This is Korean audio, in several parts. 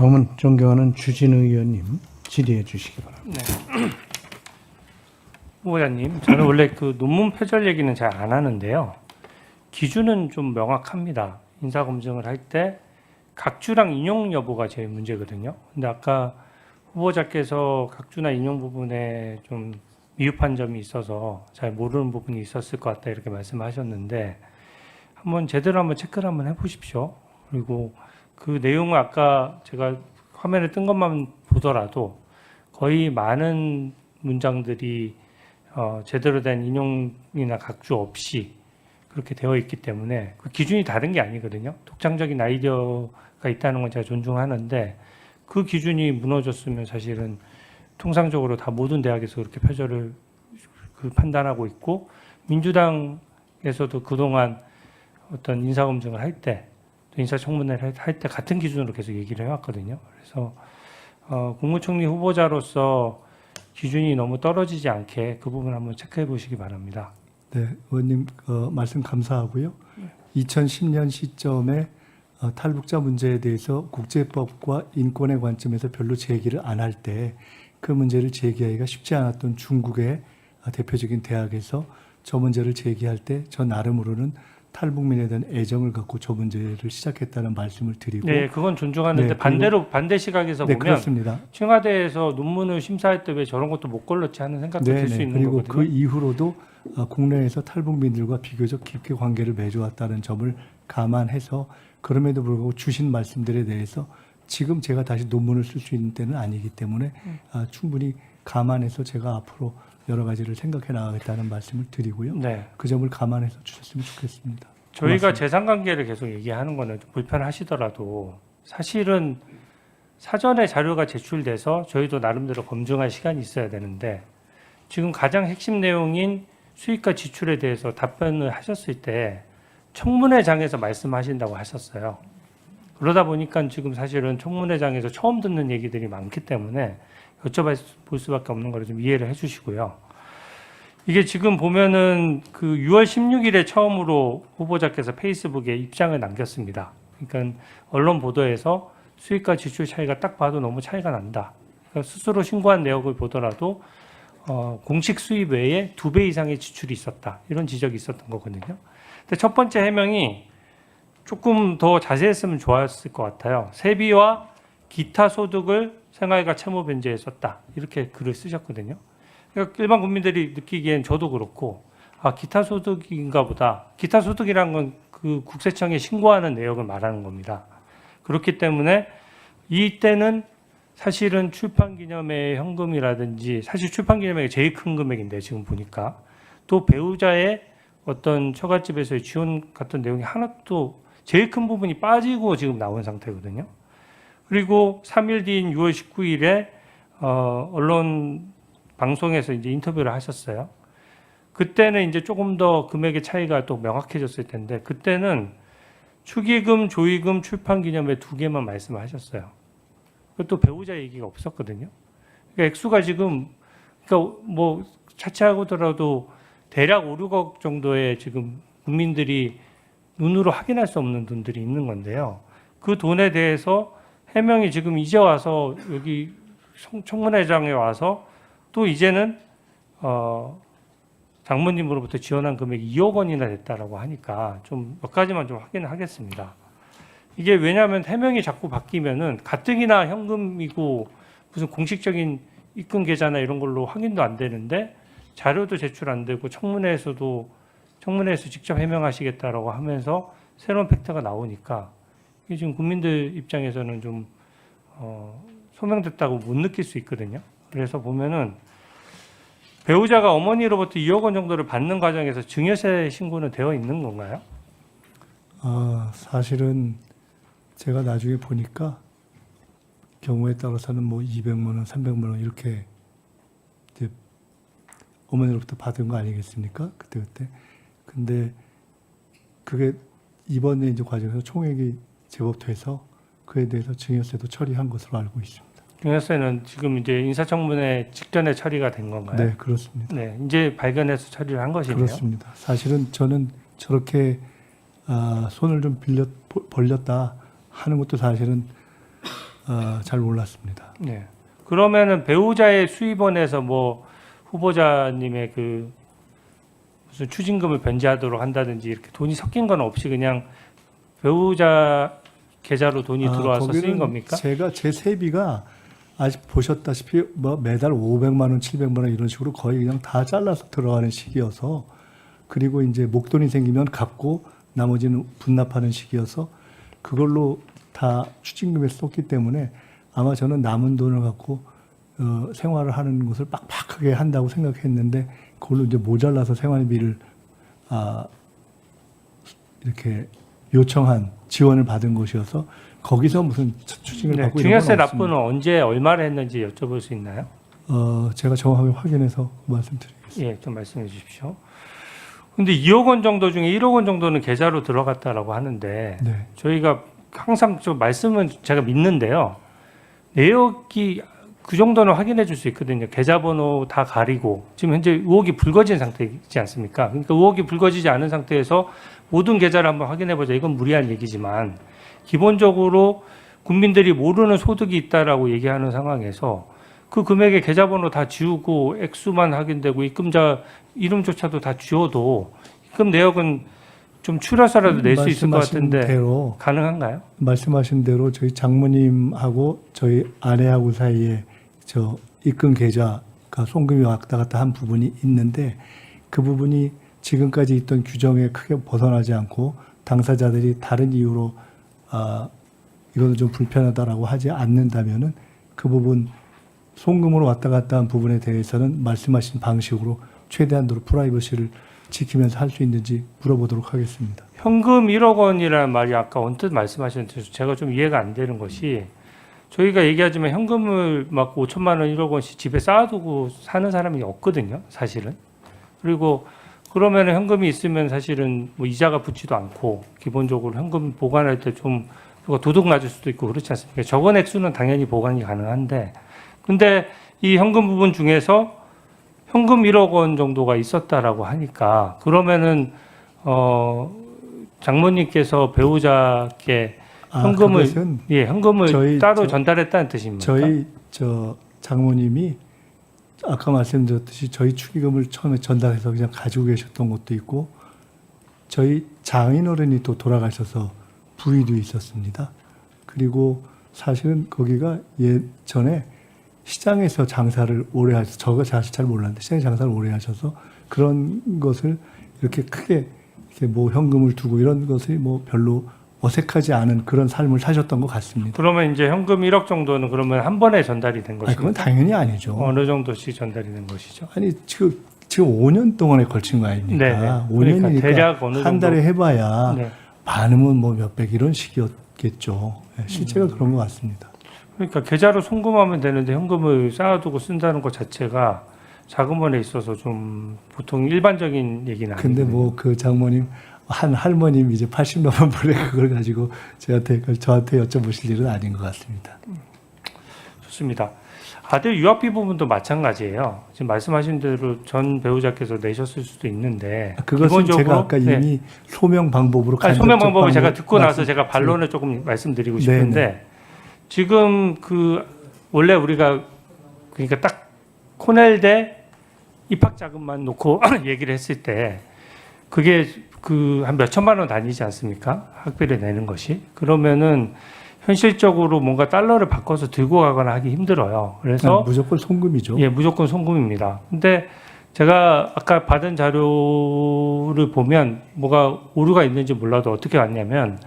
다음은 존경하는 주진우 의원님 질의해 주시기 바랍니다. 후보자님, 저는 원래 그 논문 표절 얘기는 잘 안 하는데요. 기준은 좀 명확합니다. 인사 검증을 할 때 각주랑 인용 여부가 제일 문제거든요. 근데 아까 후보자께서 각주나 인용 부분에 좀 미흡한 점이 있어서 잘 모르는 부분이 있었을 것 같다 이렇게 말씀하셨는데 한번 제대로 한번 체크를 한번 해보십시오. 그리고 그 내용을 아까 제가 화면에 뜬 것만 보더라도 거의 많은 문장들이 어, 제대로 된 인용이나 각주 없이 그렇게 되어 있기 때문에 그 기준이 다른 게 아니거든요. 독창적인 아이디어가 있다는 건 제가 존중하는데 그 기준이 무너졌으면 사실은 통상적으로 다 모든 대학에서 그렇게 표절을 그 판단하고 있고 민주당에서도 그동안 어떤 인사 검증을 할 때, 또 인사청문회를 할 때 같은 기준으로 계속 얘기를 해왔거든요. 그래서 어, 국무총리 후보자로서 기준이 너무 떨어지지 않게 그 부분 한번 체크해 보시기 바랍니다. 네, 의원님 어, 말씀 감사하고요. 2010년 시점에 어, 탈북자 문제에 대해서 국제법과 인권의 관점에서 별로 제기를 안 할 때 그 문제를 제기하기가 쉽지 않았던 중국의 어, 대표적인 대학에서 저 문제를 제기할 때 저 나름으로는 탈북민에 대한 애정을 갖고 저 문제를 시작했다는 말씀을 드리고 네, 그건 존중하는데 네, 반대로 반대 시각에서 네, 보면 그렇습니다. 청와대에서 논문을 심사할 때 왜 저런 것도 못 걸렀지 하는 생각도 들수 네, 있는 그리고 거거든요. 그 이후로도 어, 국내에서 탈북민들과 비교적 깊게 관계를 맺어왔다는 점을 감안해서 그럼에도 불구하고 주신 말씀들에 대해서 지금 제가 다시 논문을 쓸 수 있는 때는 아니기 때문에 음. 아, 충분히 감안해서 제가 앞으로 여러 가지를 생각해 나가겠다는 말씀을 드리고요. 네. 그 점을 감안해서 주셨으면 좋겠습니다. 저희가. 재산 관계를 계속 얘기하는 거는 좀 불편하시더라도 사실은 사전에 자료가 제출돼서 저희도 나름대로 검증할 시간이 있어야 되는데 지금 가장 핵심 내용인 수익과 지출에 대해서 답변을 하셨을 때 청문회장에서 말씀하신다고 하셨어요. 그러다 보니까 지금 사실은 청문회장에서 처음 듣는 얘기들이 많기 때문에 여쭤볼 수밖에 없는 거를 좀 이해를 해주시고요. 이게 지금 보면은 그 6월 16일에 처음으로 후보자께서 페이스북에 입장을 남겼습니다. 그러니까 언론 보도에서 수익과 지출 차이가 딱 봐도 너무 차이가 난다. 그러니까 스스로 신고한 내역을 보더라도 어, 공식 수입 외에 두 배 이상의 지출이 있었다. 이런 지적이 있었던 거거든요. 근데 첫 번째 해명이 조금 더 자세했으면 좋았을 것 같아요. 세비와 기타 소득을 생활과 채무 변제에 썼다. 이렇게 글을 쓰셨거든요. 그러니까 일반 국민들이 느끼기엔 저도 그렇고 아 기타 소득인가 보다. 기타 소득이란 건 그 국세청에 신고하는 내역을 말하는 겁니다. 그렇기 때문에 이때는 사실은 출판 기념회 현금이라든지 사실 출판 기념회가 제일 큰 금액인데 지금 보니까 또 배우자의 어떤 처갓집에서의 지원 같은 내용이 하나도 제일 큰 부분이 빠지고 지금 나온 상태거든요. 그리고 3일 뒤인 6월 19일에 어, 언론 방송에서 이제 인터뷰를 하셨어요. 그때는 이제 조금 더 금액의 차이가 또 명확해졌을 텐데 그때는 축의금, 조의금, 출판 기념회 두 개만 말씀하셨어요. 그것도 배우자 얘기가 없었거든요. 그러니까 액수가 지금 그러니까 뭐 차치하고더라도 대략 5, 6억 정도의 지금 국민들이 눈으로 확인할 수 없는 돈들이 있는 건데요. 그 돈에 대해서 해명이 지금 이제 와서 여기 청- 청문회장에 와서 또 이제는 어 장모님으로부터 지원한 금액이 2억 원이나 됐다라고 하니까 좀 몇 가지만 좀 확인을 하겠습니다. 이게 왜냐하면 해명이 자꾸 바뀌면은 가뜩이나 현금이고 무슨 공식적인 입금 계좌나 이런 걸로 확인도 안 되는데 자료도 제출 안 되고 청문회에서도 청문회에서 직접 해명하시겠다라고 하면서 새로운 팩트가 나오니까 이게 지금 국민들 입장에서는 좀 어, 소명됐다고 못 느낄 수 있거든요. 그래서 보면은 배우자가 어머니로부터 2억 원 정도를 받는 과정에서 증여세 신고는 되어 있는 건가요? 아, 사실은 제가 나중에 보니까 경우에 따라서는 뭐 200만 원, 300만 원 이렇게 이제 어머니로부터 받은 거 아니겠습니까? 그때 그때. 근데 그게 이번에 이제 과정에서 총액이 제법 돼서 그에 대해서 증여세도 처리한 것으로 알고 있습니다. 증여세는 지금 이제 인사청문회 직전에 처리가 된 건가요? 네, 그렇습니다. 네, 이제 발견해서 처리를 한 것이네요. 그렇습니다. 사실은 저는 저렇게 아, 손을 좀 빌려 벌렸다 하는 것도 사실은 어, 잘 몰랐습니다. 네. 그러면은 배우자의 수입원에서 뭐 후보자님의 그 무슨 추징금을 변제하도록 한다든지 이렇게 돈이 섞인 건 없이 그냥 배우자 계좌로 돈이 아, 들어와서 거기는 쓰인 겁니까? 제가 제 세비가 아직 보셨다시피 뭐 매달 500만 원, 700만 원 이런 식으로 거의 그냥 다 잘라서 들어가는 시기여서 그리고 이제 목돈이 생기면 갚고 나머지는 분납하는 시기여서 그걸로 다 추징금에 썼기 때문에 아마 저는 남은 돈을 갖고 어, 생활을 하는 것을 빡빡하게 한다고 생각했는데 그걸로 이제 모자라서 생활비를 아, 이렇게 요청한 지원을 받은 것이어서 거기서 무슨 추- 추징을 네. 받고 이런 없습니다. 납부는 언제 얼마를 했는지 여쭤볼 수 있나요? 어, 제가 정확하게 확인해서 말씀드리겠습니다. 예, 좀 말씀해 주십시오. 근데 2억 원 정도 중에 1억 원 정도는 계좌로 들어갔다라고 하는데 네. 저희가 항상 좀 말씀은 제가 믿는데요. 내역이 그 정도는 확인해 줄 수 있거든요. 계좌번호 다 가리고 지금 현재 의혹이 불거진 상태이지 않습니까? 그러니까 의혹이 불거지지 않은 상태에서 모든 계좌를 한번 확인해 보자. 이건 무리한 얘기지만 기본적으로 국민들이 모르는 소득이 있다라고 얘기하는 상황에서 그 금액의 계좌번호 다 지우고 액수만 확인되고 입금자 이름조차도 다 지워도 입금 내역은 좀 추려서라도 낼 수 있을 것 같은데 대로 가능한가요? 말씀하신 대로 저희 장모님하고 저희 아내하고 사이에 저 입금 계좌가 송금이 왔다 갔다 한 부분이 있는데 그 부분이 지금까지 있던 규정에 크게 벗어나지 않고 당사자들이 다른 이유로 아 이거는 좀 불편하다라고 하지 않는다면은 그 부분 송금으로 왔다 갔다 한 부분에 대해서는 말씀하신 방식으로 최대한도로 프라이버시를 지키면서 할 수 있는지 물어보도록 하겠습니다. 현금 1억 원이라는 말이 아까 언뜻 말씀하셨는데 제가 좀 이해가 안 되는 것이 저희가 얘기하지만 현금을 막 5천만 원, 1억 원씩 집에 쌓아두고 사는 사람이 없거든요, 사실은. 그리고 그러면 현금이 있으면 사실은 뭐 이자가 붙지도 않고 기본적으로 현금 보관할 때 좀 도둑 맞을 수도 있고 그렇지 않습니까? 적은 액수는 당연히 보관이 가능한데 근데 이 현금 부분 중에서 현금 1억 원 정도가 있었다라고 하니까 그러면은 어 장모님께서 배우자께 아, 현금을 예 현금을 따로 저- 전달했다는 뜻입니까? 저희 저 장모님이 아까 말씀드렸듯이 저희 축의금을 처음에 전달해서 그냥 가지고 계셨던 것도 있고 저희 장인 어른이 또 돌아가셔서 부위도 있었습니다. 그리고 사실은 거기가 예전에 시장에서 장사를 오래 하셔서 저가 사실 잘 몰랐는데 시장에 장사를 오래 하셔서 그런 것을 이렇게 크게 이렇게 뭐 현금을 두고 이런 것이 뭐 별로 어색하지 않은 그런 삶을 사셨던 것 같습니다. 그러면 이제 현금 1억 정도는 그러면 한 번에 전달이 된 아니, 그건? 당연히 아니죠. 어느 정도씩 전달이 된 것이죠? 아니 지금 지금 5년 동안에 걸친 거 아닙니까? 네네. 5년이니까 그러니까 한? 달에 해봐야 네. 많으면 뭐 몇백 이런 식이었겠죠. 네, 실제가 음. 그런 것 같습니다. 그러니까 계좌로 송금하면 되는데 현금을 쌓아두고 쓴다는 것 자체가 자금원에 있어서 좀 보통 일반적인 얘기는 근데 아니거든요. 뭐그 장모님 한 할머님 이제 80 넘은 분에 그걸 가지고 저한테 저한테 여쭤보실 일은 아닌 것 같습니다. 좋습니다. 아들 유학비 부분도 마찬가지예요. 지금 말씀하신 대로 전 배우자께서 내셨을 수도 있는데 그것은 제가 아까 네. 이미 소명 방법으로 아니, 소명 방법을 제가 듣고 나서 말씀- 제가 반론을 조금 말씀드리고 네, 싶은데 지금 그 원래 우리가 그러니까 딱 코넬 대 입학 자금만 놓고 얘기를 했을 때 그게 그 한 몇 천만 원 다니지 않습니까? 학비를 내는 것이 그러면은 현실적으로 뭔가 달러를 바꿔서 들고 가거나 하기 힘들어요. 그래서 아, 무조건 송금이죠. 예, 무조건 송금입니다. 근데 제가 아까 받은 자료를 보면 뭐가 오류가 있는지 몰라도 어떻게 왔냐면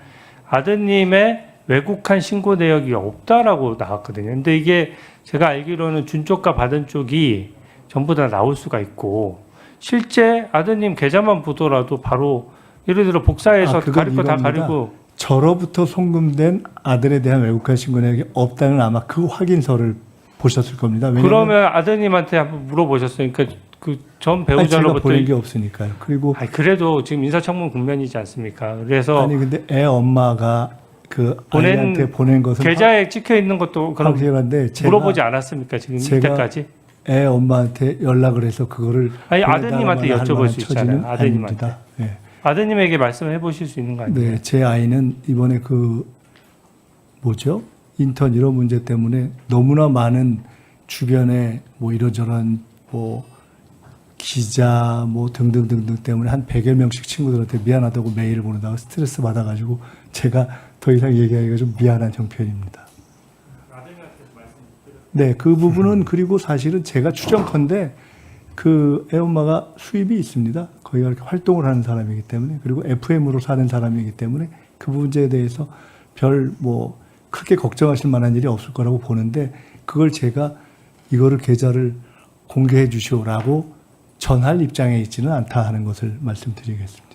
아드님의 외국한 신고 내역이 없다라고 나왔거든요. 근데 이게 제가 알기로는 준 쪽과 받은 쪽이 전부 다 나올 수가 있고 실제 아드님 계좌만 보더라도 바로 예를 들어 복사해서 아, 가릴 거 다. 가리고 저로부터 송금된 아들에 대한 외국한 신고내역이 없다는 아마 그 확인서를 보셨을 겁니다. 그러면 아드님한테 한번 물어보셨어요. 그러니까 그 전 배우자로부터 보낸 게 없으니까요. 그리고 아니, 그래도 지금 인사청문 국면이지 않습니까? 그래서 아니 근데 애 엄마가 그 보낸 아이한테 보낸 것은 계좌에 찍혀 있는 것도 그럼 확실한데 물어보지 않았습니까? 지금 제가 이때까지? 애 엄마한테 연락을 해서 그거를 아니 아드님한테 할 여쭤볼 수 있잖아요. 아드님한테. 아닙니다. 네. 아드님에게 말씀해 보실 수 있는 거 아니에요? 네, 제 아이는 이번에 그 뭐죠? 인턴 이런 문제 때문에 너무나 많은 주변에 뭐 이런저런 뭐 기자 뭐 등등등등 때문에 한 100여 명씩 친구들한테 미안하다고 메일을 보내다가 스트레스 받아가지고 제가 더 이상 얘기하기가 좀 미안한 형편입니다. 네, 그 부분은 그리고 사실은 제가 추정컨대 그 애엄마가 수입이 있습니다. 거기가 이렇게 활동을 하는 사람이기 때문에 그리고 FM으로 사는 사람이기 때문에 그 문제에 대해서 별 뭐 크게 걱정하실 만한 일이 없을 거라고 보는데 그걸 제가 이거를 계좌를 공개해 주시오라고 전할 입장에 있지는 않다 하는 것을 말씀드리겠습니다.